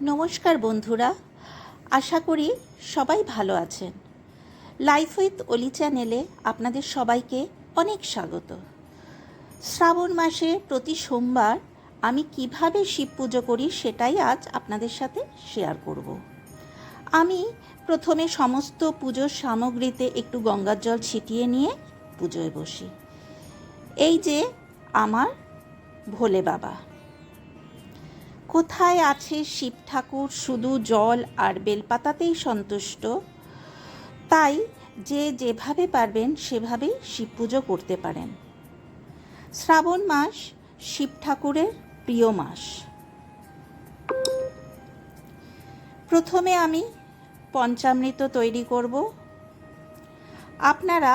নমস্কার বন্ধুরা, আশা করি সবাই ভালো আছেন। লাইফ উইথ অলি চ্যানেলে আপনাদের সবাইকে অনেক স্বাগত। শ্রাবণ মাসে প্রতি সোমবার আমি কীভাবে শিব পুজো করি সেটাই আজ আপনাদের সাথে শেয়ার করব। আমি প্রথমে সমস্ত পুজোর সামগ্রীতে একটু গঙ্গার জল ছিটিয়ে নিয়ে পুজোয় বসি। এই যে আমার ভোলে বাবা। কোথায় আছে শিব ঠাকুর? শুধু জল আর বেলপাতাতেই সন্তুষ্ট? তাই যে যেভাবে পারবেন, সেভাবেই শিব পুজো করতে পারেন। শ্রাবণ মাস শিব ঠাকুরের প্রিয় মাস। প্রথমে আমি পঞ্চামৃত তৈরি করব। আপনারা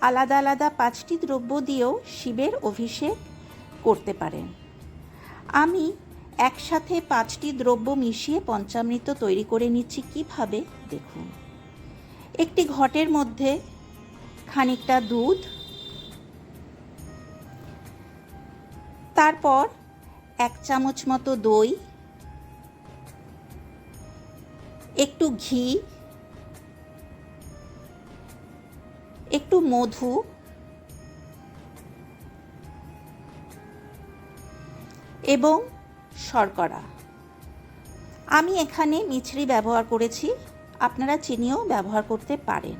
আলাদা আলাদা পাঁচটি দ্রব্য দিয়েও শিবের অভিষেক করতে পারেন। আমি একসাথে পাঁচটি দ্রব্য মিশিয়ে পঞ্চামৃত তৈরি করে নিচ্ছি কীভাবে? দেখুন। একটি ঘটের মধ্যে খানিকটা দুধ, তারপর এক চামচ মতো দই, একটু ঘি, একটু মধু, এবং শর্করা। আমি এখানে মিছরি ব্যবহার করেছি, আপনারা চিনিও ব্যবহার করতে পারেন।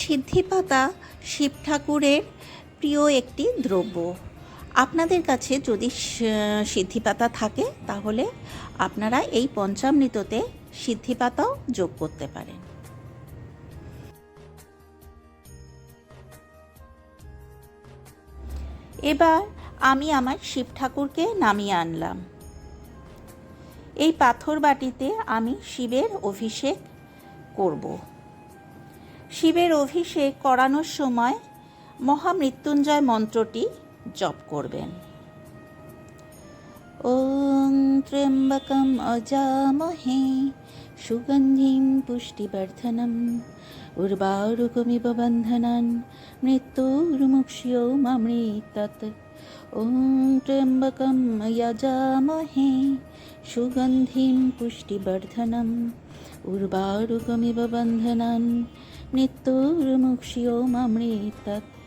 সিদ্ধি পাতা শিব ঠাকুরের প্রিয় একটি দ্রব্য। আপনাদের কাছে যদি সিদ্ধি পাতা থাকে, তাহলে আপনারা এই পঞ্চামৃততে সিদ্ধি পাতাও যোগ করতে পারেন। এবার আমি আমার শিব ঠাকুরকে নামিয়ে আনলাম। এই পাথর বাটিতে আমি শিবের অভিষেক করব। শিবের অভিষেক করানোর সময় মহামৃত্যুঞ্জয় মন্ত্রটি জপ করবেন। ওং ত্র্যম্বকম অজামহে সুগন্ধিম পুষ্টিবর্ধনম উর্বারুকমিব বন্ধনান মৃত্যুর্মুক্ষ্যো মামৃতত ওং ত্র্যম্বকম যজামহে সুগন্ধিম পুষ্টিবর্ধনম উর্বারুকমিব বন্ধনান মৃত্যুর্মুক্ষ্যো মামৃতত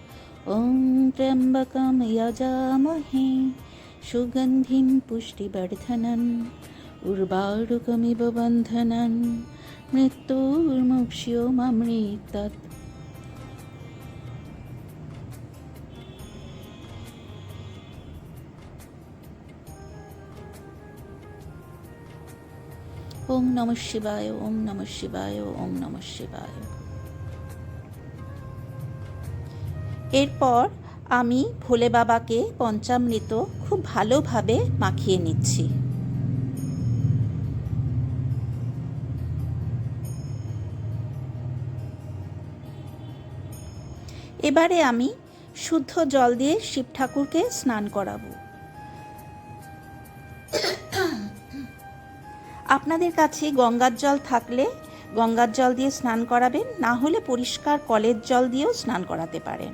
ॐ त्र्यम्बकं यजामहे सुगन्धिं पुष्टिवर्धनम् उर्वारुकमिव बन्धनं मृत्योर्मुक्ष्योममृतत् ॐ नमः शिवाय ॐ नमः शिवाय ॐ नमः शिवाय এরপর আমি ভোলে বাবাকে পঞ্চামৃত খুব ভালোভাবে মাখিয়ে নিচ্ছি। এবারে আমি শুদ্ধ জল দিয়ে শিব ঠাকুরকে স্নান করাবো। আপনাদের কাছে গঙ্গার জল থাকলে গঙ্গার জল দিয়ে স্নান করাবেন, না হলে পরিষ্কার কলের জল দিয়েও স্নান করাতে পারেন।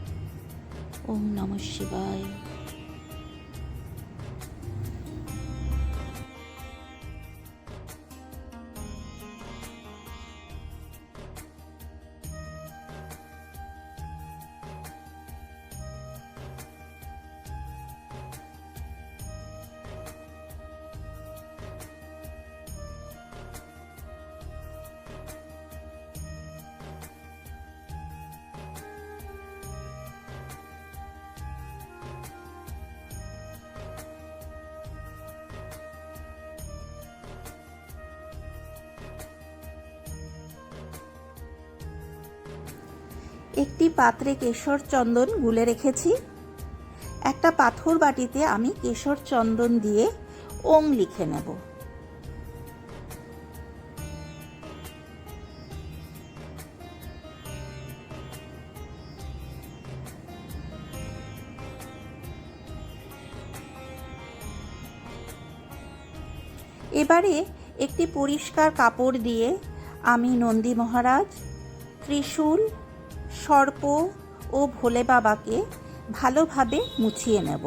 ওম নম শিবায়। একটি পাত্রে কেশর চন্দন গুলে রেখেছি। একটা পাথর বাটিতে আমি কেশর চন্দন দিয়ে ওং লিখে নেব। এবারে একটি পরিষ্কার কাপড় দিয়ে আমি নন্দী মহারাজ ত্রিশূল সর্প ও ভোলে বাবাকে ভালোভাবে মুছিয়ে নেব।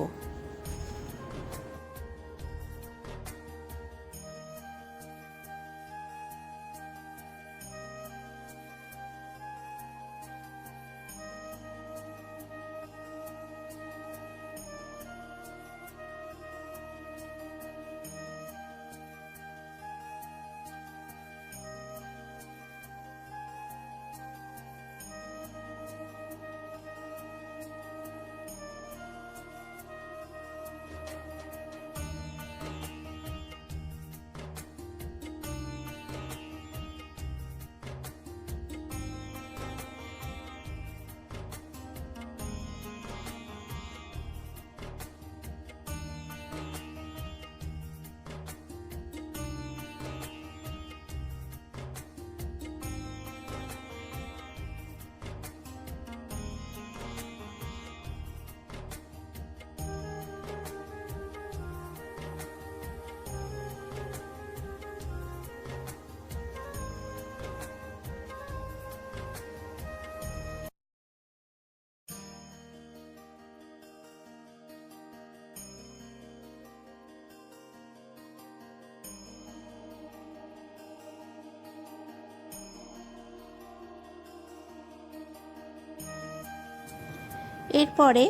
এরপরে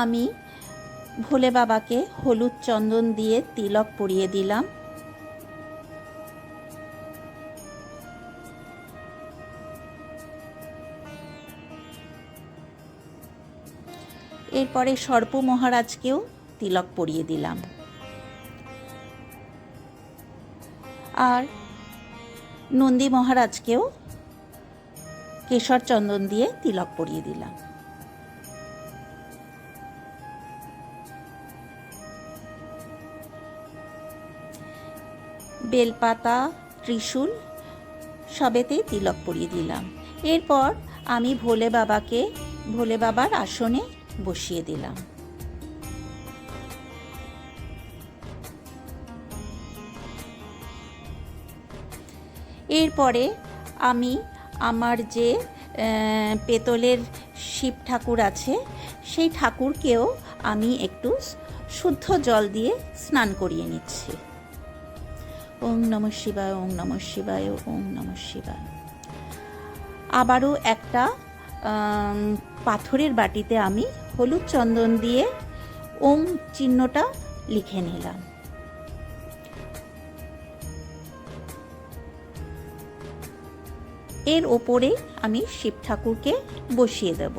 আমি ভোলে বাবাকে হলুদ চন্দন দিয়ে তিলক পরিয়ে দিলাম। এরপরে সর্প মহারাজকেও তিলক পরিয়ে দিলাম। আর নন্দী মহারাজকেও কেশর চন্দন দিয়ে তিলক পরিয়ে দিলাম। বেলপাতা, ত্রিশূল সবেতেই তিলক পরিয়ে দিলাম। এরপর আমি ভোলে বাবাকে, ভোলে বাবার আসনে বসিয়ে দিলাম। এরপরে আমি আমার যে পেতলের শিব ঠাকুর আছে, সেই ঠাকুরকেও আমি একটু শুদ্ধ জল দিয়ে স্নান করিয়ে নিচ্ছি। ওং নম শিবায় ওং নম শিবায় ওং নম শিবায়। আবারও একটা পাথরের বাটিতে আমি হলুদ চন্দন দিয়ে ওম চিহ্নটা লিখে নিলাম। এর ওপরে আমি শিব ঠাকুরকে বসিয়ে দেব।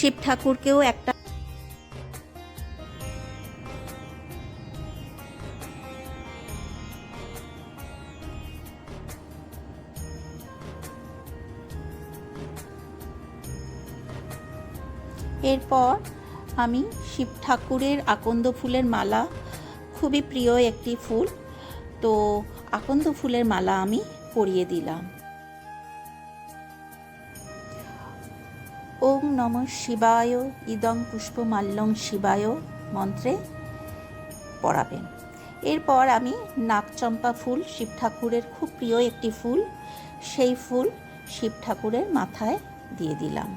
শিব ঠাকুরকেও একটা এরপর আমি শিব ঠাকুরের আকন্দ ফুলের মালা, খুবই প্রিয় একটি ফুল, তো আকন্দ ফুলের মালা আমি পরিয়ে দিলাম। ওম নম শিবায়, ইদং পুষ্পমাল্যং শিবায় মন্ত্রে পড়াবেন। এরপর আমি নাগচম্পা ফুল, শিব ঠাকুরের খুব প্রিয় একটি ফুল, সেই ফুল শিব ঠাকুরের মাথায় দিয়ে দিলাম।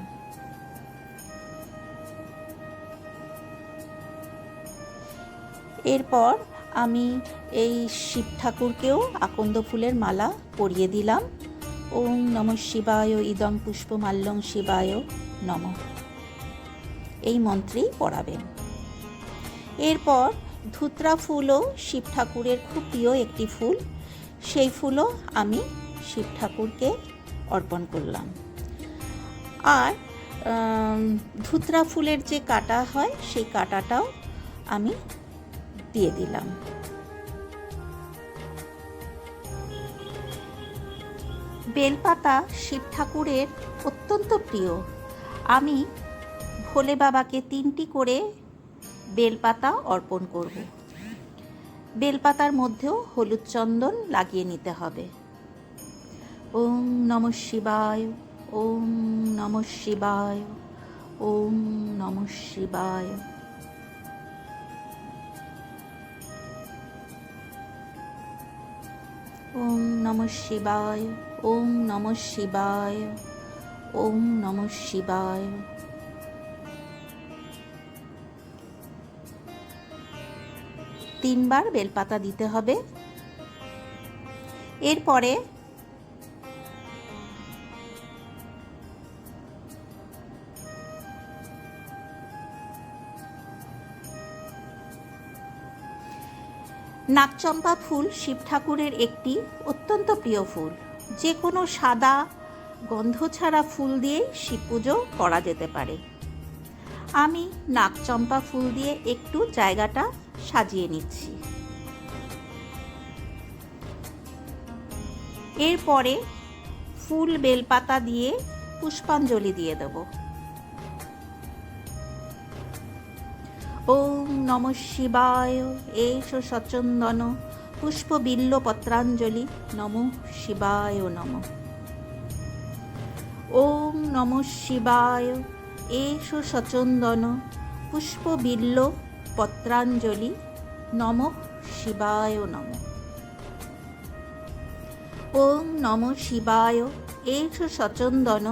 এরপর আমি এই শিব ঠাকুরকেও আকন্দ ফুলের মালা পরিয়ে দিলাম। ওম নম শিবায়, ইদং পুষ্পমাল্যং শিবায় নম। এই মন্ত্রেই পড়াবেন। এরপর ধুত্রা ফুলও শিব ঠাকুরের খুব প্রিয় একটি ফুল। সেই ফুলও আমি শিব ঠাকুরকে অর্পণ করলাম। আর ধুত্রা ফুলের যে কাটা হয়, সেই কাটাটাও আমি দিয়ে দিলাম। বেলপাতা শিব ঠাকুরের অত্যন্ত প্রিয় আমি ভোলে বাবাকে তিনটি করে বেলপাতা অর্পণ করব। বেলপাতার মধ্যেও হলুদ চন্দন লাগিয়ে নিতে হবে। ওম নম শিবায়, ওম নম শিবায়, ওম নম শিবায়। ওম নম শিবায়, ওম নম শিবায়। ওম নম শিবায়। তিনবার বেলপাতা দিতে হবে। এরপরে নাকচম্পা ফুল শিব ঠাকুরের একটি অত্যন্ত প্রিয় ফুল। যে কোনো সাদা গন্ধ ছাড়া ফুল দিয়েই শিব পুজো করা যেতে পারে। আমি নাকচম্পা ফুল দিয়ে একটু জায়গাটা সাজিয়ে নিচ্ছি। এরপরে ফুল বেলপাতা দিয়ে পুষ্পাঞ্জলি দিয়ে দেব। ওম নম শিবায়, এষ সচন্দন পুষ্প বিল্ল পত্রাঞ্জলি নম শিবায় নম। ওম নম শিবায়। এষ সচন্দন পুষ্প বিল্ল পত্রাঞ্জলি, নম শিবায় নম। ওম নম শিবায়, এষ সচন্দন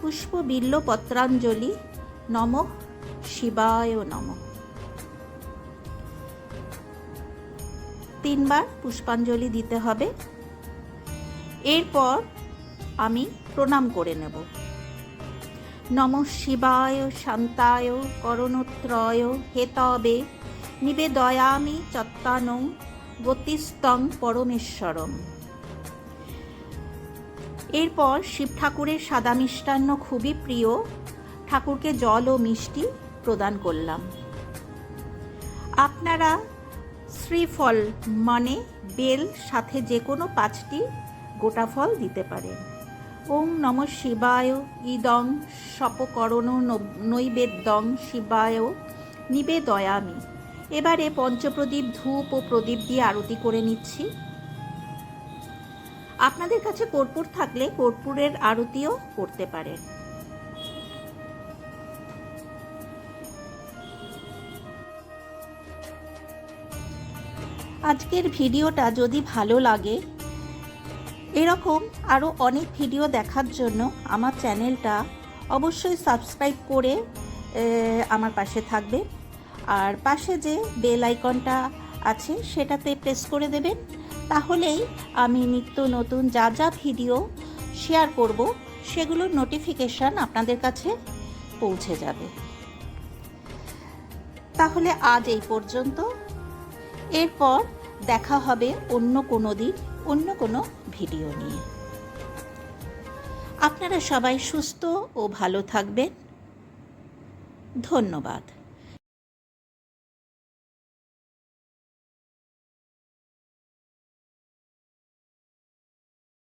পুষ্প বিল্ল পত্রাঞ্জলি, নম শিবায় নম। তিনবার পুষ্পাঞ্জলি দিতে হবে। এরপর আমি প্রণাম করে নেব। নম শিবায়, শান্তায়, করণত্রয় হেতবে নিবেদয়ামি চত্তানং গতিস্তং পরমেশ্বরম। এরপর শিব ঠাকুরের সাদা মিষ্টান্ন খুবই প্রিয়, ঠাকুরকে জল ও মিষ্টি প্রদান করলাম। আপনারা শ্রীফল মানে বেল সাথে যে কোনো পাঁচটি গোটা ফল দিতে পারেন। ওম নম শিবায়। ইদং সপকরণ নৈবেদ্যং শিবায়। নিবেদয়ামি। এবারে পঞ্চপ্রদীপ ধূপ ও প্রদীপ দিয়ে আরতি করে নিচ্ছি। আপনাদের কাছে কর্পূর থাকলে কর্পূরের আরতিও করতে পারেন। আজকের ভিডিওটা যদি ভালো লাগে এরকম আরও অনেক ভিডিও দেখার জন্য আমার চ্যানেলটা অবশ্যই সাবস্ক্রাইব করে আমার পাশে থাকবে। আর পাশে যে বেল আইকনটা আছে, সেটাতে প্রেস করে দেবেন। তাহলেই আমি নিত্য নতুন যা যা ভিডিও শেয়ার করব, সেগুলোর নোটিফিকেশান আপনাদের কাছে পৌঁছে যাবে। তাহলে আজ এই পর্যন্ত। এরপর দেখা হবে অন্য কোনো দিন। অন্য কোনো ভিডিও নিয়ে। আপনারা সবাই সুস্থ ও ভালো থাকবেন। ধন্যবাদ।